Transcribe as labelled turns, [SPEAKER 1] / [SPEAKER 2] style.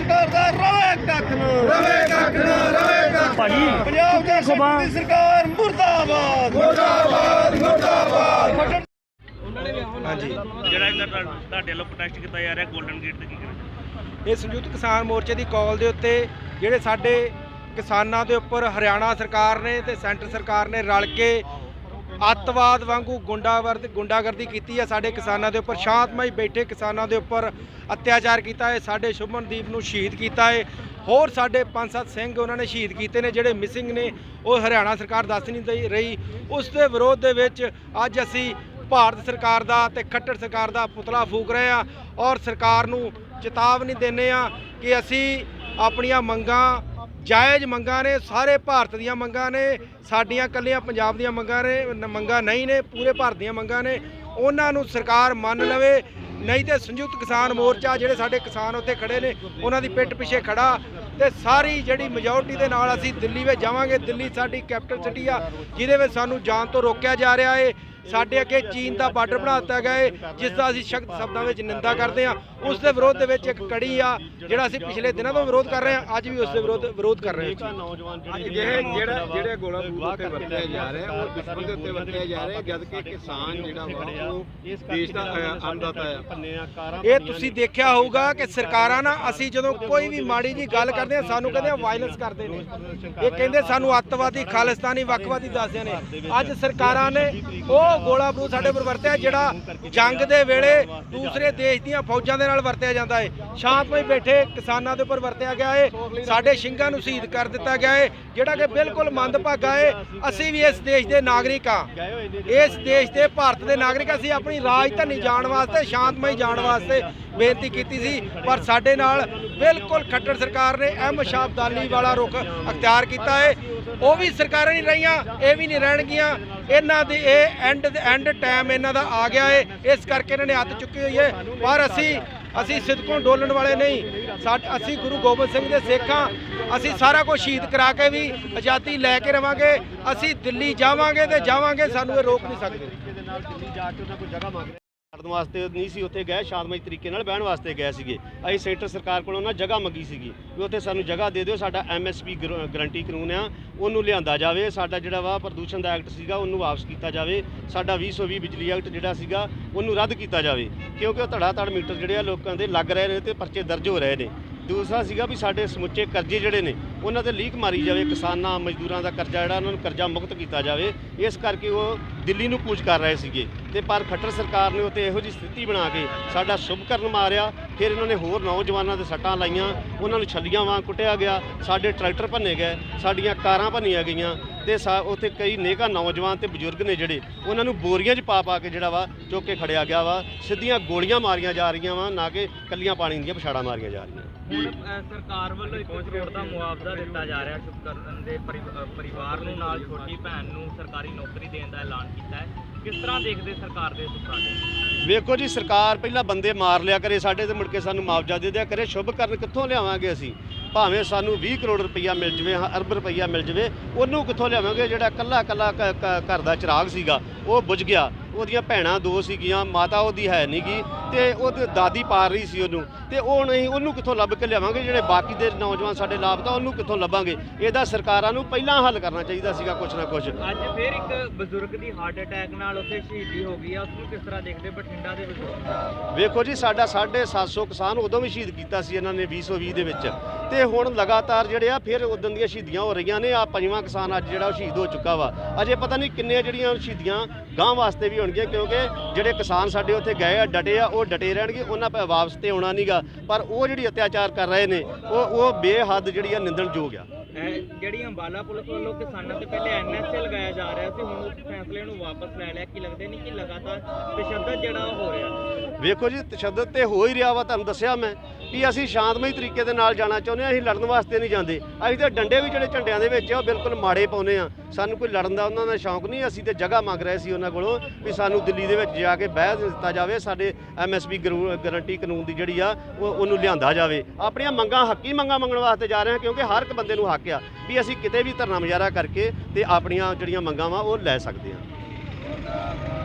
[SPEAKER 1] ਸਰਕਾਰ ਦਾ ਰਵੇ ਕੱਖ ਨਾ।
[SPEAKER 2] ਰਵੇ ਕੱਖ ਨਾ ਰਵੇ ਕੱਖ
[SPEAKER 3] ਭਾਜੀ
[SPEAKER 1] ਪੰਜਾਬ ਦੇ
[SPEAKER 3] ਖੁਬਾਨ।
[SPEAKER 1] ਦੀ ਸਰਕਾਰ ਮੁਰਦਾਬਾਦ।
[SPEAKER 2] ਮੁਰਦਾਬਾਦ ਮੁਰਦਾਬਾਦ।
[SPEAKER 4] ਹਾਂਜੀ।
[SPEAKER 5] ਜਿਹੜਾ ਇਹਨਾਂ ਦਾ ਤੁਹਾਡੇ ਵੱਲੋਂ ਪ੍ਰੋਟੈਸਟ ਕੀਤਾ ਜਾ ਰਿਹਾ 골ਡਨ ਗੇਟ ਤੇ ਕੀ ਕਹਿਣਾ
[SPEAKER 4] ਇਹ ਸੰਯੁਕਤ ਕਿਸਾਨ ਮੋਰਚੇ ਦੀ ਕਾਲ ਦੇ ਉੱਤੇ ਜਿਹੜੇ ਸਾਡੇ ਕਿਸਾਨਾਂ ਦੇ ਉੱਪਰ ਹਰਿਆਣਾ ਸਰਕਾਰ ਨੇ ਤੇ ਸੈਂਟਰ ਸਰਕਾਰ ਨੇ ਰਲ ਕੇ ਅੱਤਵਾਦ ਵਾਂਗੂ ਗੁੰਡਾਵਰਦ ਗੁੰਡਾਗਰਦੀ ਕੀਤੀ ਹੈ ਸਾਡੇ ਕਿਸਾਨਾਂ ਦੇ ਉੱਪਰ, ਸ਼ਾਂਤਮਈ ਬੈਠੇ ਕਿਸਾਨਾਂ ਦੇ ਉੱਪਰ ਅਤਿਆਚਾਰ ਕੀਤਾ ਹੈ, ਸਾਡੇ ਸ਼ੁਭਮਨਦੀਪ ਨੂੰ ਸ਼ਹੀਦ ਕੀਤਾ ਹੈ, ਹੋਰ ਸਾਡੇ ਪੰਜ ਸੱਤ ਸਿੰਘ ਉਹਨਾਂ ਨੇ ਸ਼ਹੀਦ ਕੀਤੇ ਨੇ, ਜਿਹੜੇ ਮਿਸਿੰਗ ਨੇ, ਉਹ ਹਰਿਆਣਾ ਸਰਕਾਰ ਦੱਸ ਨਹੀਂ ਦਈ ਰਹੀ। ਉਸ ਦੇ ਵਿਰੋਧ ਦੇ ਵਿੱਚ ਅੱਜ ਅਸੀਂ ਭਾਰਤ ਸਰਕਾਰ ਦਾ ਤੇ ਖੱਟੜ ਸਰਕਾਰ ਦਾ ਪੁਤਲਾ ਫੂਕ ਰਹੇ ਆ ਔਰ ਸਰਕਾਰ ਨੂੰ ਚੇਤਾਵਨੀ ਦਿੰਦੇ ਆ ਕਿ ਅਸੀਂ ਆਪਣੀਆਂ ਮੰਗਾਂ ਜਾਇਜ਼ ਮੰਗਾਂ ਨੇ, ਸਾਰੇ ਭਾਰਤ ਦੀਆਂ ਮੰਗਾਂ ਨੇ, ਸਾਡੀਆਂ ਕੱਲੀਆਂ ਪੰਜਾਬ ਦੀਆਂ ਮੰਗਾਂ ਨੇ ਮੰਗਾਂ ਨਹੀਂ ਨੇ, ਪੂਰੇ ਭਾਰਤ ਦੀਆਂ ਮੰਗਾਂ ਨੇ। ਉਹਨਾਂ ਨੂੰ ਸਰਕਾਰ ਮੰਨ ਲਵੇ, ਨਹੀਂ ਤੇ ਸੰਯੁਕਤ ਕਿਸਾਨ ਮੋਰਚਾ ਜਿਹੜੇ ਸਾਡੇ ਕਿਸਾਨ ਉੱਥੇ ਖੜੇ ਨੇ, ਉਹਨਾਂ ਦੀ ਪਿੱਠ ਪਿੱਛੇ ਖੜਾ ਤੇ ਸਾਰੀ ਜਿਹੜੀ ਮੈਜੋਰਟੀ ਦੇ ਨਾਲ ਅਸੀਂ ਦਿੱਲੀ ਵਿੱਚ ਜਾਵਾਂਗੇ। ਦਿੱਲੀ ਸਾਡੀ ਕੈਪੀਟਲ ਸਿਟੀ ਆ, ਜਿਹਦੇ ਵਿੱਚ ਸਾਨੂੰ ਜਾਣ ਤੋਂ ਰੋਕਿਆ ਜਾ ਰਿਹਾ ਏ। ਸਾਡੇ ਅੱਗੇ ਚੀਨ ਦਾ ਬਾਰਡਰ ਬਣਾ ਦਿੱਤਾ ਗਿਆ ਏ ਜਿਸ ਦਾ ਅਸੀਂ ਸ਼ਖਤ ਸ਼ਬਦਾਂ ਵਿੱਚ ਨਿੰਦਾ ਕਰਦੇ ਹਾਂ। ਉਸ ਦੇ ਵਿਰੋਧ ਦੇ ਵਿੱਚ ਇੱਕ ਕੜੀ ਆ ਜਿਹੜਾ ਅਸੀਂ ਪਿਛਲੇ ਦਿਨਾਂ ਤੋਂ ਵਿਰੋਧ ਕਰ ਰਹੇ ਹਾਂ ਅੱਜ ਵੀ ਉਸ ਦੇ ਵਿਰੋਧ ਵਿਰੋਧ ਕਰ ਰਹੇ ਹਾਂ।
[SPEAKER 2] ਜਿਹੜੇ ਜਿਹੜਾ ਜਿਹੜੇ ਗੋਲਾ ਬਰੂਦ ਉੱਤੇ ਵਰਤਿਆ ਜਾ ਰਿਹਾ ਉਹ ਦੁਸ਼ਮਣ ਦੇ ਉੱਤੇ ਵਰਤਿਆ ਜਾ ਰਿਹਾ ਜਦ ਕਿ ਕਿਸਾਨ ਜਿਹੜਾ ਵਾ ਉਹ ਦੇਸ਼ ਦਾ ਅ, ਅੰਨਦਾਤਾ ਆ
[SPEAKER 4] ਇਹ ਤੁਸੀਂ ਦੇਖਿਆ ਹੋਊਗਾ ਕਿ ਸਰਕਾਰਾਂ ਨਾ ਅਸੀਂ ਜਦੋਂ ਕੋਈ ਵੀ ਮਾੜੀ ਜੀ ਗੱਲ ਕਰਦੇ ਆ ਸਾਨੂੰ ਕਹਿੰਦੇ ਆ ਵਾਇਲੈਂਸ ਕਰਦੇ ਨੇ। ਇਹ ਕਹਿੰਦੇ ਸਾਨੂੰ ਅੱਤਵਾਦੀ ਖਾਲਿਸਤਾਨੀ ਵੱਖਵਾਦੀ ਦੱਸਦੇ ਨੇ। ਅੱਜ ਸਰਕਾਰਾਂ ਨੇ ਉਹ ਗੋਲਾ ਬਰੂਦ ਸਾਡੇ ਉੱਪਰ ਵਰਤਿਆ, ਜਿਹੜਾ ਜੰਗ ਦੇ ਵੇਲੇ ਦੂਸਰੇ ਦੇਸ਼ ਦੀਆਂ ਫੌਜਾਂ ਦੇ ਨਾਲ ਵਰਤਿਆ ਜਾਂਦਾ ਹੈ। ਸ਼ਾਂਤਮਈ ਬੈਠੇ ਕਿਸਾਨਾਂ ਦੇ ਉੱਪਰ ਵਰਤਿਆ ਗਿਆ ਹੈ। ਸਾਡੇ ਸਿੰਘਾਂ ਨੂੰ ਸ਼ਹੀਦ ਕਰ ਦਿੱਤਾ ਗਿਆ ਹੈ, ਜਿਹੜਾ ਕਿ ਬਿਲਕੁਲ ਮੰਦਭਾਗਾ ਹੈ। ਅਸੀਂ ਵੀ ਇਸ ਦੇਸ਼ ਦੇ ਨਾਗਰਿਕ ਆ ਇਸ ਦੇਸ਼ ਦੇ ਭਾਰਤ ਦੇ ਨਾਗਰਿਕ, ਅਸੀਂ ਆਪਣੀ ਰਾਜਧਾਨੀ ਜਾਣ ਵਾਸਤੇ, ਸ਼ਾਂਤਮਈ ਜਾਣ ਵਾਸਤੇ ਬੇਨਤੀ ਕੀਤੀ ਸੀ, ਪਰ ਸਾਡੇ ਨਾਲ ਬਿਲਕੁਲ ਖੱਟੜ ਸਰਕਾਰ ਨੇ ਅਹਿਮ ਸ਼ਾਬਦਾਲੀ ਵਾਲਾ ਰੁਖ ਅਖਤਿਆਰ ਕੀਤਾ ਹੈ। ਉਹ ਵੀ ਸਰਕਾਰਾਂ ਨਹੀਂ ਰਹੀਆਂ, ਇਹ ਵੀ ਨਹੀਂ ਰਹਿਣਗੀਆਂ। ਇਹਨਾਂ ਦੇ ਇਹ ਐਂਡ ਐਂਡ ਟਾਈਮ ਇਹਨਾਂ ਦਾ ਆ ਗਿਆ ਹੈ। ਇਸ ਕਰਕੇ ਇਹਨਾਂ ਨੇ ਹੱਥ ਚੁੱਕੀ ਹੋਈ ਹੈ। ਪਰ ਅਸੀਂ ਅਸੀਂ ਸਿੱਧਕੋਂ ਡੋਲਣ ਵਾਲੇ ਨਹੀਂ। ਸਾਡ ਅਸੀਂ ਗੁਰੂ ਗੋਬਿੰਦ ਸਿੰਘ ਦੇ ਸਿੱਖਾਂ, ਅਸੀਂ ਸਾਰਾ ਕੁਝ ਸ਼ਹੀਦ ਕਰਾ ਕੇ ਵੀ ਆਜ਼ਾਦੀ ਲੈ ਕੇ ਰਵਾਂਗੇ। ਅਸੀਂ ਦਿੱਲੀ ਜਾਵਾਂਗੇ ਤੇ ਜਾਵਾਂਗੇ, ਸਾਨੂੰ ਇਹ ਰੋਕ ਨਹੀਂ ਸਕਦੇ।
[SPEAKER 6] ਲੜਨ ਵਾਸਤੇ ਨਹੀਂ ਸੀ, ਉੱਥੇ ਗਏ ਸ਼ਾਂਤਮਈ ਤਰੀਕੇ ਨਾਲ ਬਹਿਣ ਵਾਸਤੇ ਗਏ ਸੀਗੇ। ਅਸੀਂ ਸੈਂਟਰ ਸਰਕਾਰ ਕੋਲੋਂ ਨਾ ਜਗ੍ਹਾ ਮੰਗੀ ਸੀਗੀ ਵੀ ਉੱਥੇ ਸਾਨੂੰ ਜਗ੍ਹਾ ਦੇ ਦਿਓ, ਸਾਡਾ ਐਮਐਸਪੀ ਗਰੰਟੀ ਕਾਨੂੰਨ ਆ, ਉਹਨੂੰ ਲਿਆਂਦਾ ਜਾਵੇ, ਸਾਡਾ ਜਿਹੜਾ ਵਾ ਪ੍ਰਦੂਸ਼ਣ ਦਾ ਐਕਟ ਸੀਗਾ, ਉਹਨੂੰ ਵਾਪਸ ਕੀਤਾ ਜਾਵੇ, ਸਾਡਾ 2020 ਬਿਜਲੀ ਐਕਟ ਜਿਹੜਾ ਸੀਗਾ, ਉਹਨੂੰ ਰੱਦ ਕੀਤਾ ਜਾਵੇ। ਕਿਉਂਕਿ ਉਹ ਧੜਾ ਧੜ ਮੀਟਰ ਜਿਹੜੇ ਆ ਲੋਕਾਂ ਦੇ ਲੱਗ ਰਹੇ ਨੇ ਤੇ ਪਰਚੇ ਦਰਜ ਹੋ ਰਹੇ ਨੇ। ਦੂਸਰਾ ਸੀਗਾ ਵੀ ਸਾਡੇ ਸਮੁੱਚੇ ਕਰਜ਼ੇ ਜਿਹੜੇ ਨੇ, ਉਹਨਾਂ ਤੇ ਲੀਕ ਮਾਰੀ ਜਾਵੇ, ਕਿਸਾਨਾਂ, ਮਜ਼ਦੂਰਾਂ ਦਾ ਕਰਜ਼ਾ ਜਿਹੜਾ, ਉਹਨਾਂ ਨੂੰ ਕਰਜ਼ਾ ਮੁਕਤ ਕੀਤਾ ਜਾਵੇ, ਇਸ ਕਰਕੇ ਉਹ ਦਿੱਲੀ ਨੂੰ ਕੂਚ ਕਰ ਰਹੇ ਸੀਗੇ। ਤੇ ਪਰ ਖੱਟਰ ਸਰਕਾਰ ਨੇ ਉੱਤੇ ਇਹੋ ਜਿਹੀ ਸਥਿਤੀ ਬਣਾ ਕੇ ਸਾਡਾ ਸ਼ੁਭਕਰਨ ਮਾਰਿਆ, ਫਿਰ ਇਹਨਾਂ ਨੇ ਹੋਰ ਨੌਜਵਾਨਾਂ ਦੇ ਸੱਟਾਂ ਲਾਈਆਂ, ਉਹਨਾਂ ਨੂੰ ਛੱਲੀਆਂ ਵਾਂਗ ਕੁੱਟਿਆ ਗਿਆ, ਸਾਡੇ ਟਰੈਕਟਰ ਭੰਨੇ ਗਏ, ਸਾਡੀਆਂ ਕਾਰਾਂ ਭੰਨੀਆਂ ਗਈਆਂ ਤੇ ਉੱਥੇ ਕਈ ਨੇਕਾ ਨੌਜਵਾਨ ਤੇ ਬਜ਼ੁਰਗ ਨੇ ਜਿਹੜੇ ਉਹਨਾਂ ਨੂੰ ਬੋਰੀਆਂ 'ਚ ਪਾ ਪਾ ਕੇ ਜਿਹੜਾ ਵਾ ਚੁੱਕ ਕੇ ਖੜਿਆ ਗਿਆ ਵਾ ਸਿੱਧੀਆਂ ਗੋਲੀਆਂ ਮਾਰੀਆਂ ਜਾ ਰਹੀਆਂ ਵਾ ਨਾ ਕਿ ਕੱਲੀਆਂ ਪਾਣੀ ਦੀਆਂ ਪਛਾੜਾਂ ਮਾਰੀਆਂ ਜਾ ਰਹੀਆਂ।
[SPEAKER 3] ਹੁਣ ਅ, ਸਰਕਾਰ ਵੱਲੋਂ 1 ਕਰੋੜ ਦਾ ਮੁਆਵਜ਼ਾ ਦਿੱਤਾ ਜਾ ਰਿਹਾ ਸ਼ੁਭਕਰਨ ਦੇ ਪਰਿ- ਅ, ਪਰਿਵਾਰ ਨੂੰ ਨਾਲ ਛੋਟੀ ਭੈਣ ਨੂੰ ਸਰਕਾਰੀ ਨੌਕਰੀ ਦੇਣ ਦਾ ਐਲਾਨ ਕੀਤਾ ਹੈ। ਕਿਸ ਤਰ੍ਹਾਂ ਦੇਖਦੇ ਸਰਕਾਰ ਦੇ ਇਸ ਉਪਰਾਲੇ
[SPEAKER 6] ਵੇਖੋ ਜੀ ਸਰਕਾਰ ਪਹਿਲਾਂ ਬੰਦੇ ਮਾਰ ਲਿਆ ਕਰੇ ਸਾਡੇ ਤੇ ਮੁੜ ਕੇ ਸਾਨੂੰ ਮੁਆਵਜ਼ਾ ਦੇ ਦਿਆ ਕਰੇ ਸ਼ੁਭ ਕਰਨ ਕਿੱਥੋਂ ਲਿਆਵਾਂਗੇ ਅਸੀਂ? ਭਾਵੇਂ ਸਾਨੂੰ 20 ਕਰੋੜ ਰੁਪਈਆ ਮਿਲ ਜਵੇ ਅਰਬ ਰੁਪਈਆ ਮਿਲ ਜਵੇ, ਉਹਨੂੰ ਕਿੱਥੋਂ ਲਿਆਵਾਂਗੇ ਜਿਹੜਾ ਕੱਲਾ ਕੱਲਾ ਘ- ਘਰ ਦਾ ਚਿਰਾਗ ਸੀਗਾ, ਉਹ ਬੁਝ ਗਿਆ। ਉਹਦੀਆਂ ਭੈਣਾਂ ਦੋ ਸੀਗੀਆਂ ਮਾਤਾ ਉਹਦੀ ਹੈ ਨਹੀਂਗੀ ਤੇ ਉਹਦੀ ਦਾਦੀ ਪਾਰ ਰਹੀ ਸੀ ਉਹਨੂੰ। ਤੇ ਉਹ ਨਹੀਂ ਉਹਨੂੰ ਕਿੱਥੋਂ ਲੱਭ ਕੇ ਲਿਆਵਾਂਗੇ? ਜਿਹੜੇ ਬਾਕੀ ਦੇ ਨੌਜਵਾਨ ਸਾਡੇ ਲਾਪਤਾ ਉਹਨੂੰ ਕਿੱਥੋਂ ਲੱਭਾਂਗੇ? ਇਹਦਾ ਸਰਕਾਰਾਂ ਨੂੰ ਪਹਿਲਾਂ ਹੱਲ ਕਰਨਾ ਚਾਹੀਦਾ ਸੀਗਾ ਕੁਛ ਨਾ ਕੁਛ।
[SPEAKER 3] ਅੱਜ ਫਿਰ ਇੱਕ ਬਜ਼ੁਰਗ ਦੀ ਹਾਰਟ ਅਟੈਕ ਨਾਲ ਉੱਥੇ ਸ਼ਹੀਦੀ ਹੋ ਗਈ ਆ। ਉਸ ਨੂੰ ਕਿਸ ਤਰ੍ਹਾਂ ਦੇਖਦੇ ਬਠਿੰਡਾ ਦੇ ਬਜ਼ੁਰਗ
[SPEAKER 6] ਵੇਖੋ ਜੀ ਸਾਡਾ 750 ਕਿਸਾਨ ਉਦੋਂ ਵੀ ਸ਼ਹੀਦ ਕੀਤਾ ਸੀ ਇਹਨਾਂ ਨੇ 2020 ਦੇ ਵਿੱਚ। ਤੇ ਹੁਣ ਲਗਾਤਾਰ ਜਿਹੜੇ ਆ ਫਿਰ ਉਦੋਂ ਦੀਆਂ ਸ਼ਹੀਦੀਆਂ ਹੋ ਰਹੀਆਂ ਨੇ। ਆ ਪੰਜਵਾਂ ਕਿਸਾਨ ਅੱਜ ਜਿਹੜਾ ਉਹ ਸ਼ਹੀਦ ਹੋ ਚੁੱਕਾ ਵਾ। ਅਜੇ ਪਤਾ ਨਹੀਂ ਕਿੰਨੇ ਜਿਹੜੀਆਂ ਸ਼ਹੀਦੀਆਂ ਗਾਂ ਵਾਸਤੇ ਵੀ ਹੋਣਗੀਆਂ ਕਿਉਂਕਿ ਜਿਹੜੇ ਕਿਸਾਨ ਸਾਡੇ ਉੱਥੇ ਗਏ ਆ ਡਟੇ ਆ ਉਹ ਡਟੇ ਰਹਿਣਗੇ ਉਹਨਾਂ ਪੈ ਵਾਪਸ ਤੇ ਆਉਣਾ ਨਹੀਂਗਾ ਪਰ ਉਹ ਜਿਹੜੀ ਅਤਿਆਚਾਰ ਕਰ ਰਹੇ ਨੇ ਉਹ ਉਹ ਬੇਹੱਦ ਜਿਹੜੀ ਆ ਨਿੰਦਣਯੋਗ ਆ।
[SPEAKER 3] ਜਿਹੜੀ ਅੰਬਾਲਾ ਪੁਲਿਸ ਵੱਲੋਂ ਕਿਸਾਨਾਂ ਤੇ ਪਹਿਲੇ ਐਨਐਸਏ ਲਗਾਇਆ ਜਾ ਰਿਹਾ ਸੀ ਹੁਣ ਉਸ ਫੈਸਲੇ ਨੂੰ ਵਾਪਸ ਲੈ ਲਿਆ ਕਿ ਲੱਗਦੇ ਨਹੀਂ ਕਿ ਲਗਾਤਾਰ ਤਸ਼ੱਦਦ ਜਿਹੜਾ ਹੋ ਰਿਹਾ?
[SPEAKER 6] ਵੇਖੋ ਜੀ ਤਸ਼ੱਦਦ ਤੇ ਹੋ ਹੀ ਰਿਹਾ ਵਾ ਤੁਹਾਨੂੰ ਦੱਸਿਆ ਮੈਂ। ਵੀ ਅਸੀਂ ਸ਼ਾਂਤਮਈ ਤਰੀਕੇ ਦੇ ਨਾਲ ਜਾਣਾ ਚਾਹੁੰਦੇ ਹਾਂ, ਅਸੀਂ ਲੜਨ ਵਾਸਤੇ ਨਹੀਂ ਜਾਂਦੇ। ਅਸੀਂ ਤਾਂ ਡੰਡੇ ਵੀ ਜਿਹੜੇ ਝੰਡਿਆਂ ਦੇ ਵਿੱਚ ਆ, ਉਹ ਬਿਲਕੁਲ ਮਾੜੇ ਪਾਉਨੇ ਆ ਸਾਨੂੰ ਕੋਈ ਲੜਨ ਦਾ ਉਹਨਾਂ ਦਾ ਸ਼ੌਂਕ ਨਹੀਂ, ਅਸੀਂ ਤੇ ਜਗ੍ਹਾ ਮੰਗ ਰਹੇ ਸੀ ਉਹਨਾਂ ਕੋਲੋਂ ਵੀ ਸਾਨੂੰ ਦਿੱਲੀ ਦੇ ਵਿੱਚ ਜਾ ਕੇ ਬਹਿ ਦਿੱਤਾ ਜਾਵੇ, ਸਾਡੇ ਐਮਐਸਪੀ ਗਾਰੰਟੀ ਕਾਨੂੰਨ ਦੀ ਜਿਹੜੀ ਆ, ਉਹ, ਉਹਨੂੰ ਲਿਆਂਦਾ ਜਾਵੇ। ਆਪਣੀਆਂ ਮੰਗਾਂ, ਹੱਕੀ ਮੰਗਾਂ ਮੰਗਣ ਵਾਸਤੇ ਜਾ ਰਹੇ ਹਾਂ, ਕਿਉਂਕਿ ਹਰ ਇੱਕ ਬੰਦੇ ਨੂੰ ਹੱਕ ਆ ਵੀ ਅਸੀਂ ਕਿਤੇ ਵੀ ਧਰਨਾ ਮੁਜ਼ਾਹਰਾ ਕਰਕੇ ਤੇ ਆਪਣੀਆਂ ਜਿਹੜੀਆਂ ਮੰਗਾਂ ਵਾ, ਉਹ ਲੈ ਸਕਦੇ ਹਾਂ।